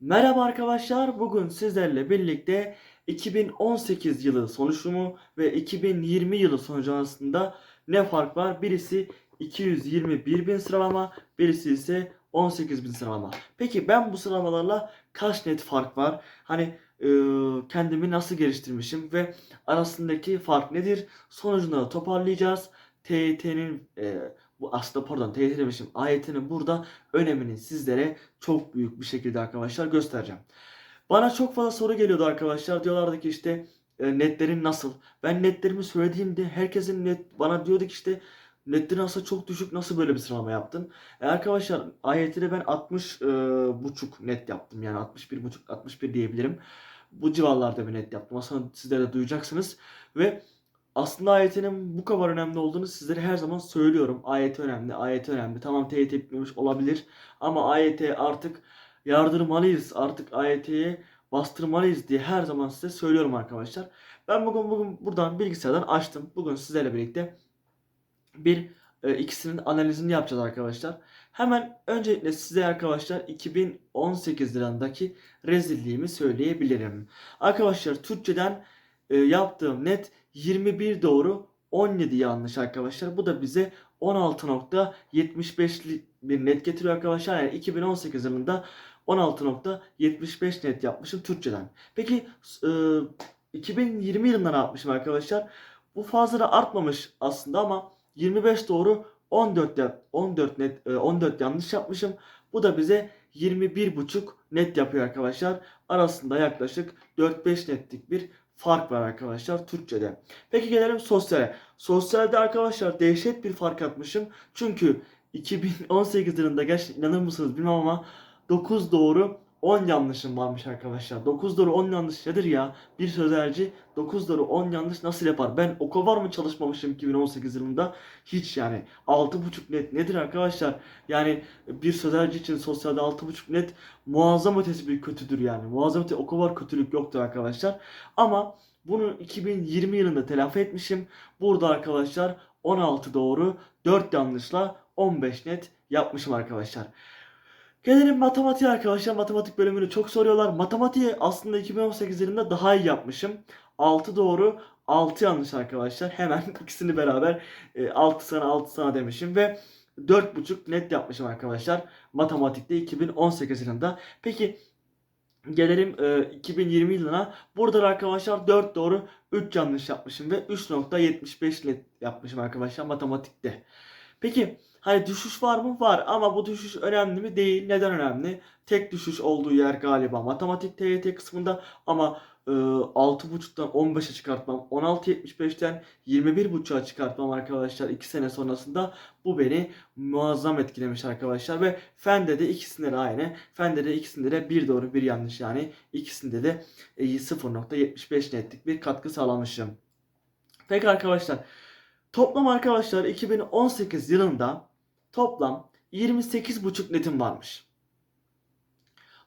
Merhaba arkadaşlar. Bugün sizlerle birlikte 2018 yılı sonuçlumu ve 2020 yılı sonucu arasında ne fark var? Birisi 221 bin sıralama, birisi ise 18 bin sıralama. Peki ben bu sıralamalarla kaç net fark var? Hani e, kendimi nasıl geliştirmişim ve arasındaki fark nedir? Sonucunu toparlayacağız. TYT'nin e, bu aslında pardon TYT demişim. AYT'nin burada önemini sizlere çok büyük bir şekilde arkadaşlar göstereceğim. Bana çok fazla soru geliyordu arkadaşlar. Diyorlardı ki işte e, netlerin nasıl? Ben netlerimi söylediğimde herkesin net bana diyordu ki işte netlerin aslında çok düşük nasıl böyle bir sıralama yaptın? E arkadaşlar AYT'de ben 60 e, buçuk net yaptım. Yani 61 buçuk 61 diyebilirim. Bu civarlarda bir net yaptım. Aslında sizler de duyacaksınız. Ve aslında AYT'nin bu kadar önemli olduğunu sizlere her zaman söylüyorum. AYT önemli, AYT önemli. Tamam TYT bitmemiş olabilir ama AYT artık yardırmalıyız. Artık AYT'ye bastırmalıyız diye her zaman size söylüyorum arkadaşlar. Ben bugün bugün buradan bilgisayardan açtım. Bugün sizlerle birlikte bir e, ikisinin analizini yapacağız arkadaşlar. Hemen öncelikle size arkadaşlar 2018 yılındaki rezilliğimi söyleyebilirim. Arkadaşlar Türkçeden e, yaptığım net 21 doğru 17 yanlış arkadaşlar. Bu da bize 16.75 bir net getiriyor arkadaşlar. Yani 2018 yılında 16.75 net yapmışım Türkçeden. Peki e, 2020 yılında ne yapmışım arkadaşlar? Bu fazla da artmamış aslında ama 25 doğru 14 ya- 14 net e, 14 yanlış yapmışım. Bu da bize 21.5 net yapıyor arkadaşlar. Arasında yaklaşık 4-5 netlik bir fark var arkadaşlar Türkçe'de. Peki gelelim sosyale. Sosyalde arkadaşlar dehşet bir fark atmışım. Çünkü 2018 yılında gerçekten inanır mısınız bilmem ama 9 doğru 10 yanlışım varmış arkadaşlar. 9 doğru 10 yanlış nedir ya? Bir sözelci 9 doğru 10 yanlış nasıl yapar? Ben o kadar mı çalışmamışım 2018 yılında? Hiç yani. 6.5 net nedir arkadaşlar? Yani bir sözelci için sosyalde 6.5 net muazzam ötesi bir kötüdür yani. Muazzam ötesi o kadar kötülük yoktur arkadaşlar. Ama bunu 2020 yılında telafi etmişim. Burada arkadaşlar 16 doğru 4 yanlışla 15 net yapmışım arkadaşlar. Gelelim matematiğe arkadaşlar. Matematik bölümünü çok soruyorlar. Matematiği aslında 2018 yılında daha iyi yapmışım. 6 doğru 6 yanlış arkadaşlar. Hemen ikisini beraber e, 6 sana 6 sana demişim ve 4.5 net yapmışım arkadaşlar. Matematikte 2018 yılında. Peki gelelim e, 2020 yılına. Burada da arkadaşlar 4 doğru 3 yanlış yapmışım ve 3.75 net yapmışım arkadaşlar matematikte. Peki Hani düşüş var mı? Var ama bu düşüş önemli mi? Değil. Neden önemli? Tek düşüş olduğu yer galiba matematik TYT kısmında ama e, 6.5'tan 15'e çıkartmam, 16.75'ten 21.5'a çıkartmam arkadaşlar 2 sene sonrasında bu beni muazzam etkilemiş arkadaşlar ve Fende de ikisinde de aynı. Fende de ikisinde de bir doğru bir yanlış yani ikisinde de e, 0.75 netlik bir katkı sağlamışım. Peki arkadaşlar toplam arkadaşlar 2018 yılında toplam 28,5 netim varmış.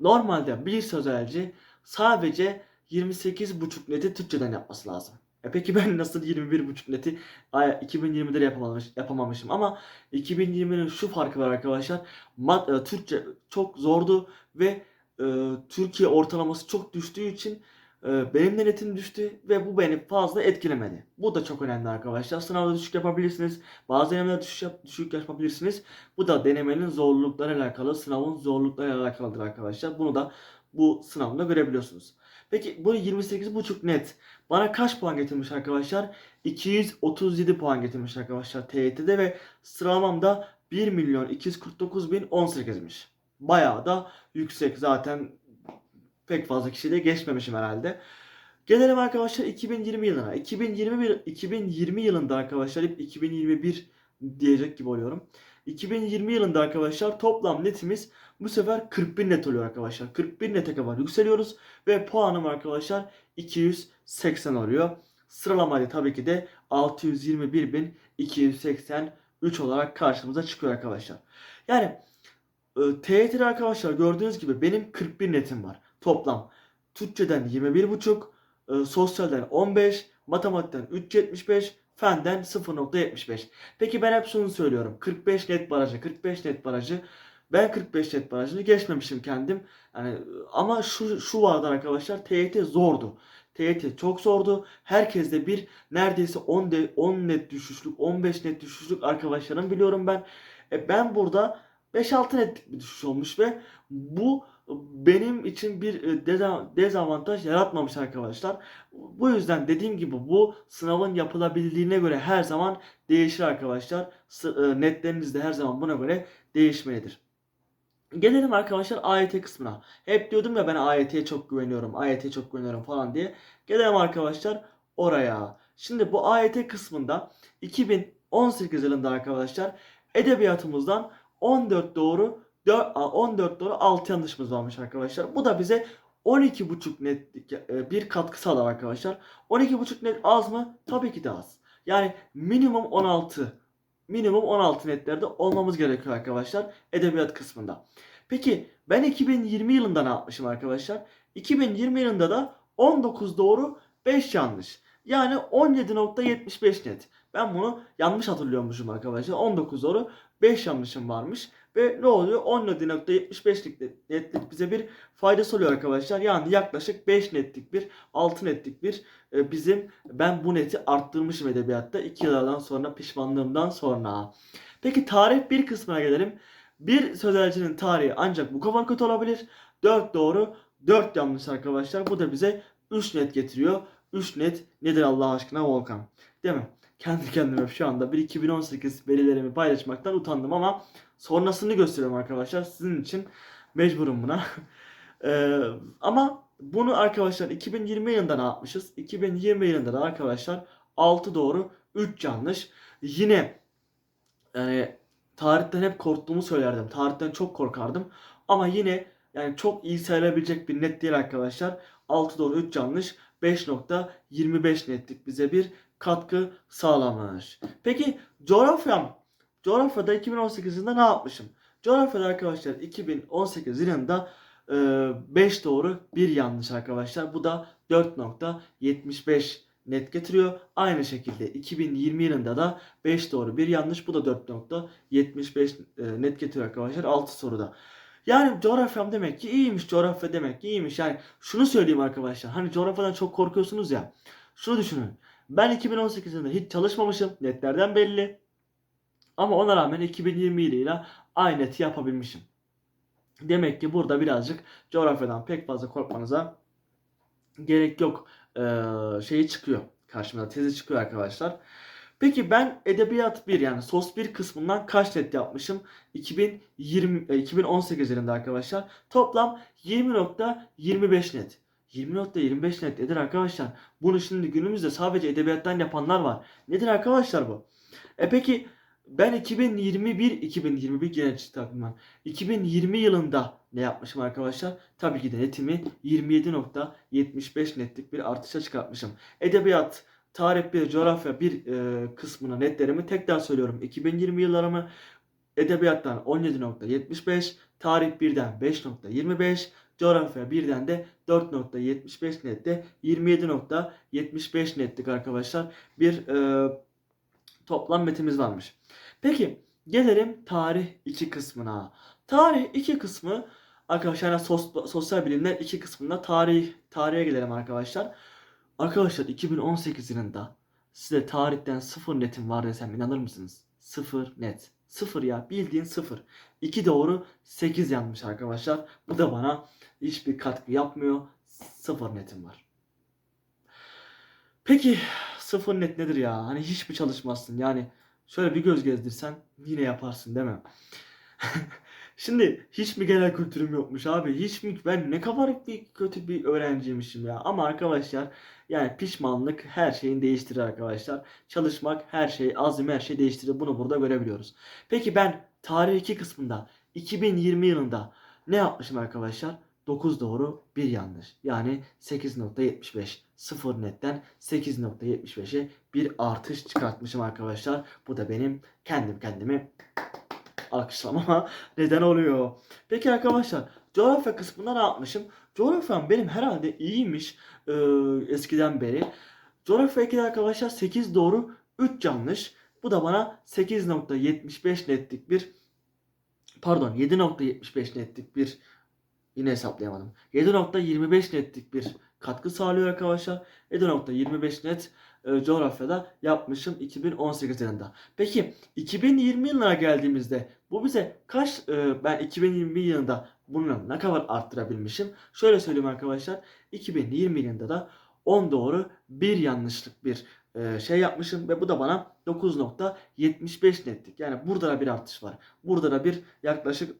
Normalde bir sözelci sadece 28,5 neti Türkçeden yapması lazım. E peki ben nasıl 21,5 neti 2020'de yapamamış, yapamamışım ama 2020'nin şu farkı var arkadaşlar. Mat, e, Türkçe çok zordu ve e, Türkiye ortalaması çok düştüğü için Benim de netim düştü ve bu beni fazla etkilemedi. Bu da çok önemli arkadaşlar. Sınavda düşük yapabilirsiniz. Bazı denemelerde düşük, yap- düşük yapabilirsiniz. Bu da denemenin zorluklarıyla alakalı, sınavın zorluklarıyla alakalıdır arkadaşlar. Bunu da bu sınavda görebiliyorsunuz. Peki bu 28,5 net bana kaç puan getirmiş arkadaşlar? 237 puan getirmiş arkadaşlar TYT'de ve sıralamamda 1 milyon 249 bin 18'miş. Bayağı da yüksek zaten pek fazla kişiyle geçmemişim herhalde. Gelelim arkadaşlar 2020 yılına. 2021 2020 yılında arkadaşlar hep 2021 diyecek gibi oluyorum. 2020 yılında arkadaşlar toplam netimiz bu sefer 41 net oluyor arkadaşlar. 41 nete kadar yükseliyoruz ve puanım arkadaşlar 280 oluyor. Sıralamayı tabii ki de 621.283 olarak karşımıza çıkıyor arkadaşlar. Yani TYT'de arkadaşlar gördüğünüz gibi benim 41 netim var toplam. Türkçeden 21,5, e, sosyalden 15, matematikten 3.75, fenden 0.75. Peki ben hep şunu söylüyorum. 45 net barajı, 45 net barajı Ben 45 net barajını geçmemişim kendim. Yani ama şu şu vardı arkadaşlar. TYT zordu. TYT çok zordu. Herkeste bir neredeyse 10 de 10 net düşüşlük, 15 net düşüşlük arkadaşlarım biliyorum ben. E ben burada 5-6 netlik bir düşüş olmuş ve bu benim için bir e, deza- dezavantaj yaratmamış arkadaşlar. Bu yüzden dediğim gibi bu sınavın yapılabilirliğine göre her zaman değişir arkadaşlar. E, Netleriniz de her zaman buna göre değişmelidir. Gelelim arkadaşlar AYT kısmına. Hep diyordum ya ben AYT'ye çok güveniyorum, AYT'ye çok güveniyorum falan diye. Gelelim arkadaşlar oraya. Şimdi bu AYT kısmında 2018 yılında arkadaşlar edebiyatımızdan 14 doğru 4, 14 doğru 6 yanlışımız varmış arkadaşlar. Bu da bize 12,5 netlik e, bir katkı sağlar arkadaşlar. 12,5 net az mı? Tabii ki de az. Yani minimum 16 minimum 16 netlerde olmamız gerekiyor arkadaşlar edebiyat kısmında. Peki ben 2020 yılında ne yapmışım arkadaşlar? 2020 yılında da 19 doğru 5 yanlış. Yani 17.75 net. Ben bunu yanlış hatırlıyormuşum arkadaşlar. 19 doğru 5 yanlışım varmış. Ve ne oluyor? 17.75'lik net- netlik bize bir faydası oluyor arkadaşlar. Yani yaklaşık 5 netlik bir 6 netlik bir e, bizim ben bu neti arttırmışım edebiyatta 2 yıllardan sonra pişmanlığımdan sonra. Peki tarih bir kısmına gelelim. Bir sözelcinin tarihi ancak bu kadar kötü olabilir. 4 doğru 4 yanlış arkadaşlar. Bu da bize 3 net getiriyor. 3 net nedir Allah aşkına Volkan? Değil mi? Kendi kendime şu anda bir 2018 verilerimi paylaşmaktan utandım ama sonrasını gösteriyorum arkadaşlar. Sizin için mecburum buna. Ee, ama bunu arkadaşlar 2020 yılında ne yapmışız? 2020 yılında da arkadaşlar 6 doğru 3 yanlış. Yine yani tarihten hep korktuğumu söylerdim. Tarihten çok korkardım. Ama yine yani çok iyi sayılabilecek bir net değil arkadaşlar. 6 doğru 3 yanlış 5.25 netlik bize bir katkı sağlamış. Peki coğrafyam. Coğrafyada 2018 yılında ne yapmışım? Coğrafyada arkadaşlar 2018 yılında 5 doğru 1 yanlış arkadaşlar. Bu da 4.75 net getiriyor. Aynı şekilde 2020 yılında da 5 doğru 1 yanlış. Bu da 4.75 e, net getiriyor arkadaşlar 6 soruda. Yani coğrafyam demek ki iyiymiş. Coğrafya demek ki iyiymiş. Yani şunu söyleyeyim arkadaşlar. Hani coğrafyadan çok korkuyorsunuz ya. Şunu düşünün. Ben 2018 yılında hiç çalışmamışım. Netlerden belli. Ama ona rağmen 2020 yılıyla aynı neti yapabilmişim. Demek ki burada birazcık coğrafyadan pek fazla korkmanıza gerek yok. Ee, şeyi çıkıyor. Karşımıza tezi çıkıyor arkadaşlar. Peki ben edebiyat 1 yani sos 1 kısmından kaç net yapmışım? 2020 e, 2018 yılında arkadaşlar. Toplam 20.25 net. 20.25 net nedir arkadaşlar? Bunu şimdi günümüzde sadece edebiyattan yapanlar var. Nedir arkadaşlar bu? E peki ben 2021 2021 gene çıktı aklımdan. 2020 yılında ne yapmışım arkadaşlar? Tabii ki de netimi 27.75 netlik bir artışa çıkartmışım. Edebiyat, tarih 1, coğrafya 1 e, kısmına netlerimi tekrar söylüyorum. 2020 yıllarımı edebiyattan 17.75, tarih 1'den 5.25, coğrafya 1'den de 4.75 nette 27.75 netlik arkadaşlar bir e, toplam metimiz varmış. Peki gelelim tarih 2 kısmına. Tarih 2 kısmı arkadaşlar sos- sosyal bilimler 2 kısmında tarih tarihe gelelim arkadaşlar. Arkadaşlar 2018 yılında size tarihten 0 netim var desem inanır mısınız? 0 net. 0 ya bildiğin 0. 2 doğru 8 yanlış arkadaşlar. Bu da bana hiçbir katkı yapmıyor. 0 netim var. Peki 0 net nedir ya? Hani hiç mi çalışmazsın? Yani şöyle bir göz gezdirsen yine yaparsın değil mi? Şimdi hiç mi genel kültürüm yokmuş abi? Hiç mi ben ne kadar bir kötü bir öğrenciymişim ya. Ama arkadaşlar yani pişmanlık her şeyin değiştirir arkadaşlar. Çalışmak her şey, azim her şey değiştirir. Bunu burada görebiliyoruz. Peki ben tarih 2 kısmında 2020 yılında ne yapmışım arkadaşlar? 9 doğru 1 yanlış. Yani 8.75. 0 netten 8.75'e bir artış çıkartmışım arkadaşlar. Bu da benim kendim kendimi alkışlamama neden oluyor. Peki arkadaşlar coğrafya kısmında ne yapmışım? Coğrafyam benim herhalde iyiymiş e, eskiden beri. Coğrafya 2'de arkadaşlar 8 doğru 3 yanlış. Bu da bana 8.75 netlik bir pardon 7.75 netlik bir yine hesaplayamadım. 7.25 netlik bir katkı sağlıyor arkadaşlar. 7.25 net e, coğrafyada yapmışım 2018 yılında. Peki 2020 yılına geldiğimizde bu bize kaç e, ben 2020 yılında bunu ne kadar arttırabilmişim? Şöyle söyleyeyim arkadaşlar. 2020 yılında da 10 doğru 1 yanlışlık bir e, şey yapmışım ve bu da bana 9.75 netlik. Yani burada da bir artış var. Burada da bir yaklaşık 2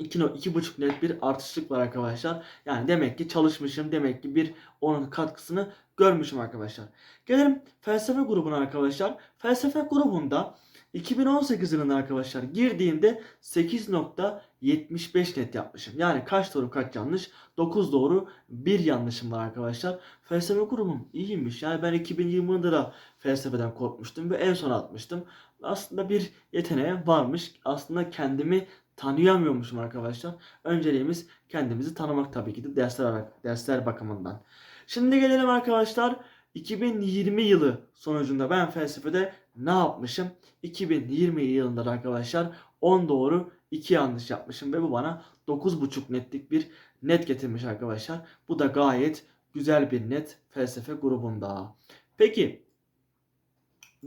2,5 net bir artışlık var arkadaşlar. Yani demek ki çalışmışım. Demek ki bir onun katkısını görmüşüm arkadaşlar. Gelelim felsefe grubuna arkadaşlar. Felsefe grubunda 2018 yılında arkadaşlar girdiğimde 8.75 net yapmışım. Yani kaç doğru kaç yanlış? 9 doğru 1 yanlışım var arkadaşlar. Felsefe grubum iyiymiş. Yani ben 2020 yılında da felsefeden korkmuştum ve en son atmıştım. Aslında bir yeteneğe varmış. Aslında kendimi tanıyamıyormuşum arkadaşlar. Önceliğimiz kendimizi tanımak tabii ki de dersler, dersler bakımından. Şimdi gelelim arkadaşlar 2020 yılı sonucunda ben felsefede ne yapmışım? 2020 yılında da arkadaşlar 10 doğru 2 yanlış yapmışım ve bu bana 9.5 netlik bir net getirmiş arkadaşlar. Bu da gayet güzel bir net felsefe grubunda. Peki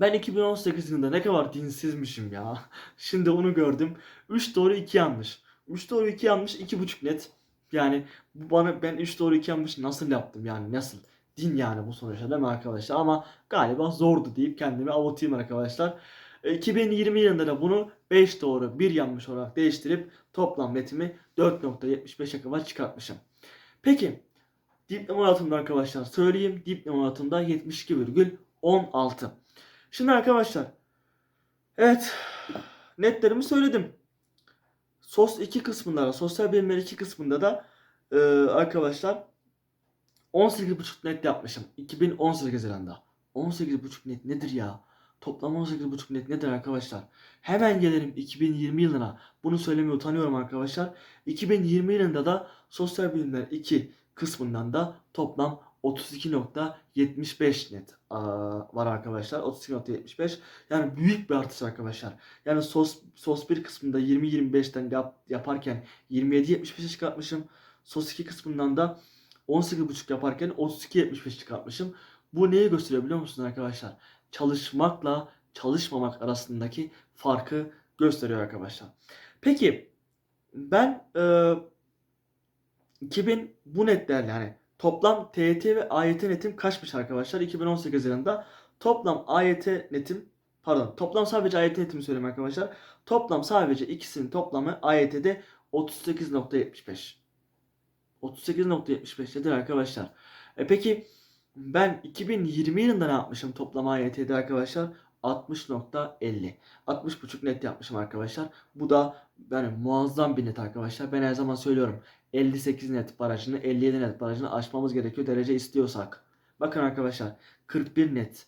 ben 2018 yılında ne kadar dinsizmişim ya. Şimdi onu gördüm. 3 doğru 2 yanlış. 3 doğru 2 yanlış 2.5 net. Yani bu bana ben 3 doğru 2 yanlış nasıl yaptım yani nasıl? Din yani bu sonuçta değil mi arkadaşlar? Ama galiba zordu deyip kendimi avutayım arkadaşlar. E, 2020 yılında da bunu 5 doğru 1 yanlış olarak değiştirip toplam netimi 4.75'e kadar çıkartmışım. Peki diploma hayatımda arkadaşlar söyleyeyim. Diploma hayatımda 72,16. Şimdi arkadaşlar evet netlerimi söyledim. SOS 2 kısmında da sosyal bilimler 2 kısmında da e, arkadaşlar 18.5 net yapmışım 2018 yılında. 18.5 net nedir ya? Toplam 18.5 net nedir arkadaşlar? Hemen gelelim 2020 yılına. Bunu söylemeye utanıyorum arkadaşlar. 2020 yılında da sosyal bilimler 2 kısmından da toplam 32.75 net var arkadaşlar. 32.75 yani büyük bir artış arkadaşlar. Yani sos sos 1 kısmında 20-25'ten yap, yaparken 27.75'e çıkartmışım. Sos 2 kısmından da 18.5 yaparken 32.75 çıkartmışım. Bu neyi gösteriyor biliyor musunuz arkadaşlar? Çalışmakla çalışmamak arasındaki farkı gösteriyor arkadaşlar. Peki ben e, 2000 bu netlerle yani toplam TYT ve AYT netim kaçmış arkadaşlar? 2018 yılında toplam AYT netim pardon toplam sadece AYT netimi söyleyeyim arkadaşlar. Toplam sadece ikisinin toplamı AYT'de 38.75. 38.75 nedir arkadaşlar? E peki ben 2020 yılında ne yapmışım toplam AYT'de arkadaşlar? 60.50. 60.5 net yapmışım arkadaşlar. Bu da yani muazzam bir net arkadaşlar. Ben her zaman söylüyorum. 58 net barajını 57 net barajını aşmamız gerekiyor derece istiyorsak. Bakın arkadaşlar 41 net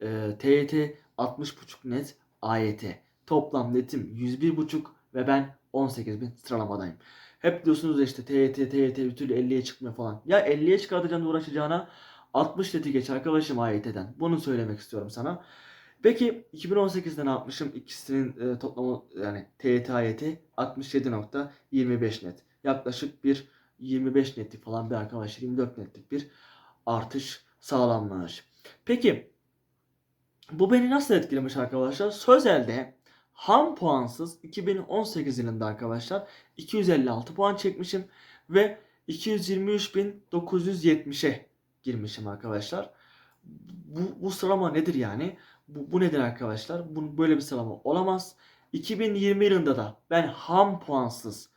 e, TYT 60.5 net AYT. Toplam netim 101.5 ve ben 18.000 sıralamadayım. Hep diyorsunuz ya işte TYT TYT bir türlü 50'ye çıkmıyor falan. Ya 50'ye çıkartacağım uğraşacağına 60 neti geç arkadaşım AYT'den. Bunu söylemek istiyorum sana. Peki 2018'de ne yapmışım? İkisinin e, toplamı yani TYT AYT 67.25 net. Yaklaşık bir 25 netlik falan bir arkadaşlar 24 netlik bir artış sağlanmış. Peki bu beni nasıl etkilemiş arkadaşlar? Sözelde ham puansız 2018 yılında arkadaşlar 256 puan çekmişim ve 223.970'e girmişim arkadaşlar. Bu, bu sıralama nedir yani? Bu, bu nedir arkadaşlar? Bu, böyle bir sıralama olamaz. 2020 yılında da ben ham puansız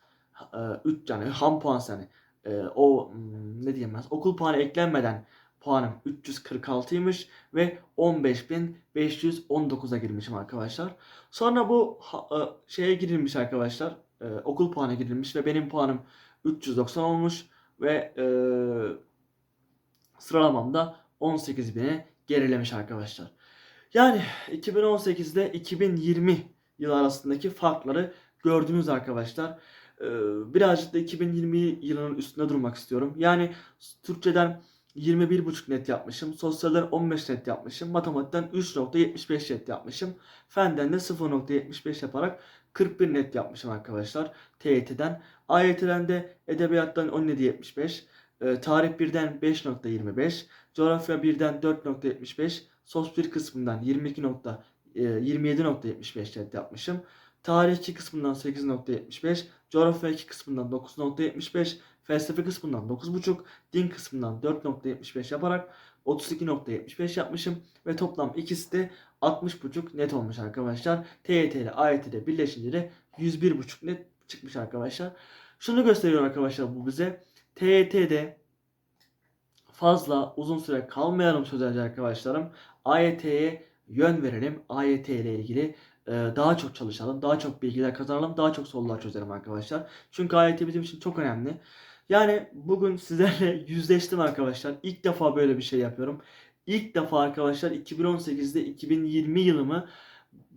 3 yani ham puan yani e, o hmm, ne diyeyim ben okul puanı eklenmeden puanım 346'ymış ve 15.519'a girmişim arkadaşlar. Sonra bu e, şeye girilmiş arkadaşlar. E, okul puanı girilmiş ve benim puanım 390 olmuş ve e, sıralamamda 18.000'e gerilemiş arkadaşlar. Yani 2018'de 2020 yıl arasındaki farkları gördünüz arkadaşlar. Ee, birazcık da 2020 yılının üstünde durmak istiyorum. Yani Türkçeden 21,5 net yapmışım. Sosyalden 15 net yapmışım. Matematikten 3.75 net yapmışım. Fenden de 0.75 yaparak 41 net yapmışım arkadaşlar. TYT'den. AYT'den de edebiyattan 17.75. E, tarih 1'den 5.25. Coğrafya 1'den 4.75. Sos 1 kısmından 22. nokta, e, 27.75 net yapmışım. Tarih 2 kısmından 8.75. Coğrafya 2 kısmından 9.75. Felsefe kısmından 9.5, din kısmından 4.75 yaparak 32.75 yapmışım ve toplam ikisi de 60.5 net olmuş arkadaşlar. TYT ile AYT ile birleşince de 101.5 net çıkmış arkadaşlar. Şunu gösteriyor arkadaşlar bu bize. TYT'de fazla uzun süre kalmayalım sözelci arkadaşlarım. AYT'ye yön verelim. AYT ile ilgili e, daha çok çalışalım. Daha çok bilgiler kazanalım. Daha çok sorular çözelim arkadaşlar. Çünkü AYT bizim için çok önemli. Yani bugün sizlerle yüzleştim arkadaşlar. İlk defa böyle bir şey yapıyorum. İlk defa arkadaşlar 2018'de 2020 yılımı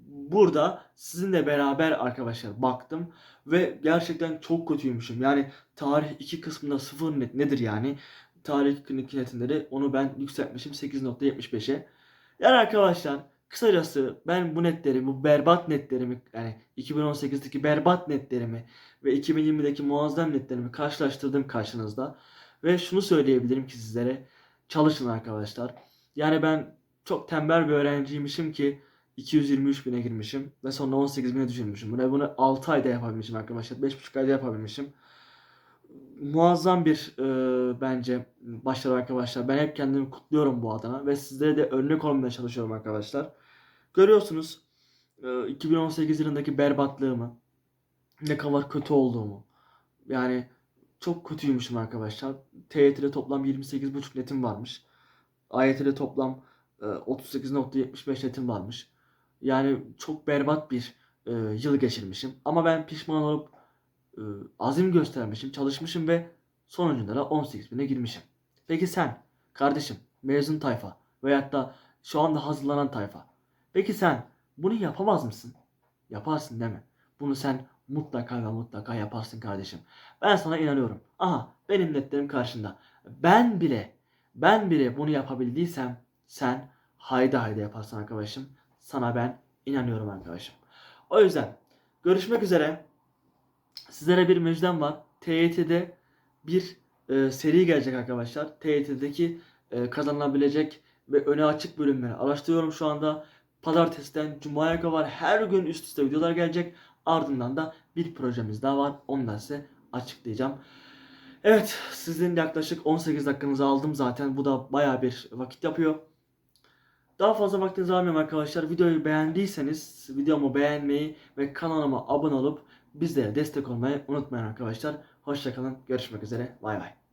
burada sizinle beraber arkadaşlar baktım ve gerçekten çok kötüymüşüm. Yani tarih 2 kısmında 0 net nedir yani? Tarih 2 netinde de onu ben yükseltmişim 8.75'e. Yani arkadaşlar kısacası ben bu netleri, bu berbat netlerimi yani 2018'deki berbat netlerimi ve 2020'deki muazzam netlerimi karşılaştırdım karşınızda. Ve şunu söyleyebilirim ki sizlere çalışın arkadaşlar. Yani ben çok tembel bir öğrenciymişim ki 223 bine girmişim ve sonra 18 bine düşürmüşüm. Bunu, bunu 6 ayda yapabilmişim arkadaşlar. 5,5 ayda yapabilmişim. Muazzam bir e, bence başarı arkadaşlar. Ben hep kendimi kutluyorum bu adına ve sizlere de örnek olmaya çalışıyorum arkadaşlar. Görüyorsunuz e, 2018 yılındaki berbatlığımı, ne kadar kötü olduğumu. Yani çok kötüymüşüm arkadaşlar. TYT'de toplam 28.5 netim varmış. AYT'de toplam e, 38.75 netim varmış. Yani çok berbat bir e, yıl geçirmişim. Ama ben pişman olup e, azim göstermişim, çalışmışım ve sonucunda da 18 bine girmişim. Peki sen kardeşim mezun tayfa veyahut da şu anda hazırlanan tayfa. Peki sen bunu yapamaz mısın? Yaparsın mi? Bunu sen mutlaka ve mutlaka yaparsın kardeşim. Ben sana inanıyorum. Aha benim netlerim karşında. Ben bile ben bile bunu yapabildiysem sen hayda hayda yaparsın arkadaşım. Sana ben inanıyorum arkadaşım. O yüzden görüşmek üzere. Sizlere bir müjdem var. TYT'de bir e, seri gelecek arkadaşlar. TYT'deki e, kazanılabilecek ve öne açık bölümleri araştırıyorum şu anda. Pazartesiden Cuma'ya kadar her gün üst üste videolar gelecek. Ardından da bir projemiz daha var. Onu da size açıklayacağım. Evet sizin yaklaşık 18 dakikanızı aldım zaten. Bu da baya bir vakit yapıyor. Daha fazla vaktinizi almıyorum arkadaşlar. Videoyu beğendiyseniz videomu beğenmeyi ve kanalıma abone olup bizlere destek olmayı unutmayın arkadaşlar. Hoşçakalın. Görüşmek üzere. Bay bay.